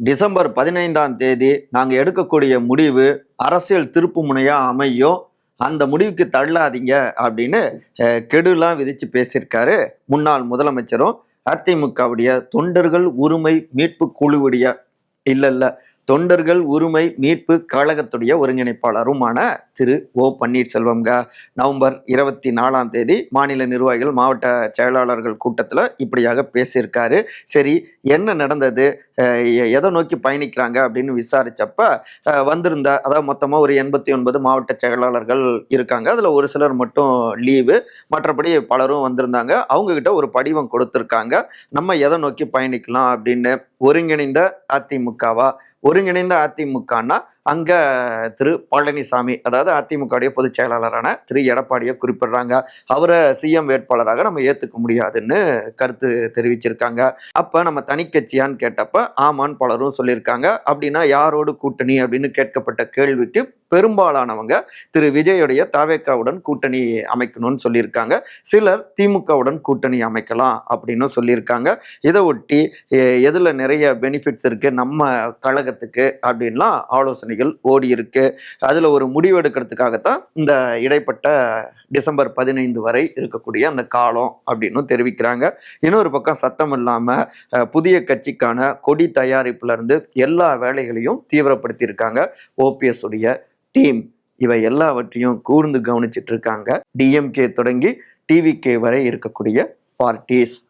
December பதினைந்தாம் தேதி நாங்கள் எடுக்கக்கூடிய முடிவு அரசியல் திருப்பு முனையாக அமையும். அந்த முடிவுக்கு தள்ளாதீங்க அப்படின்னு கெடுலாம் விதித்து பேசியிருக்காரு முன்னாள் முதலமைச்சரும் அதிமுகவுடைய தொண்டர்கள் உரிமை மீட்பு குழுவுடைய இல்லை இல்லை தொண்டர்கள் உரிமை மீட்பு கழகத்துடைய ஒருங்கிணைப்பாளருமான திரு ஓ பன்னீர்செல்வம்ங்க. நவம்பர் இருபத்தி நாலாம் தேதி மாநில நிர்வாகிகள் மாவட்ட செயலாளர்கள் கூட்டத்தில் இப்படியாக பேசியிருக்காரு. சரி என்ன நடந்தது? எ- எதை நோக்கி பயணிக்கிறாங்க அப்படின்னு விசாரித்தப்ப வந்திருந்த அதாவது மொத்தமாக ஒரு எண்பத்தி ஒன்பது மாவட்ட செயலாளர்கள் இருக்காங்க. அதில் ஒரு சிலர் மட்டும் லீவு மற்றபடி பலரும் வந்திருந்தாங்க. அவங்கக்கிட்ட ஒரு படிவம் கொடுத்துருக்காங்க. நம்ம எதை நோக்கி பயணிக்கலாம் அப்படின்னு ஒருங்கிணைந்த அதிமுகவா? ஒருங்கிணைந்த அதிமுகன்னா அங்க திரு பழனிசாமி அதாவது அதிமுகவுடைய பொதுச் செயலாளரான திரு எடப்பாடியை குறிப்பிடுறாங்க. அவரை சிஎம் வேட்பாளராக நம்ம ஏத்துக்க முடியாதுன்னு கருத்து தெரிவிச்சிருக்காங்க. அப்ப நம்ம தனிக்கட்சியான்னு கேட்டப்ப ஆமான்னு பலரும் சொல்லியிருக்காங்க. அப்படின்னா யாரோடு கூட்டணி அப்படின்னு கேட்கப்பட்ட கேள்விக்கு பெரும்பாலானவங்க திரு விஜயுடைய தாவேக்காவுடன் கூட்டணி அமைக்கணும்னு சொல்லியிருக்காங்க. சிலர் திமுகவுடன் கூட்டணி அமைக்கலாம் அப்படின்னு சொல்லியிருக்காங்க. இதை ஒட்டி எதில் நிறைய பெனிஃபிட்ஸ் இருக்குது நம்ம கழகத்துக்கு அப்படின்லாம் ஆலோசனைகள் ஓடி இருக்கு அதில் ஒரு முடிவு எடுக்கிறதுக்காகத்தான் இந்த இடைப்பட்ட டிசம்பர் பதினைந்து வரை இருக்கக்கூடிய அந்த காலம் அப்படின்னு தெரிவிக்கிறாங்க. இன்னொரு பக்கம் சத்தம் இல்லாமல் புதிய கட்சிக்கான கொடி தயாரிப்புலேருந்து எல்லா வேலைகளையும் தீவிரப்படுத்தியிருக்காங்க. ஓபிஎஸ் உடைய டீம் இவை எல்லாவற்றையும் கூர்ந்து கவனிச்சிட்டு இருக்காங்க. டிஎம்கே தொடங்கி டிவிகே வரை இருக்கக்கூடிய பார்ட்டிஸ்.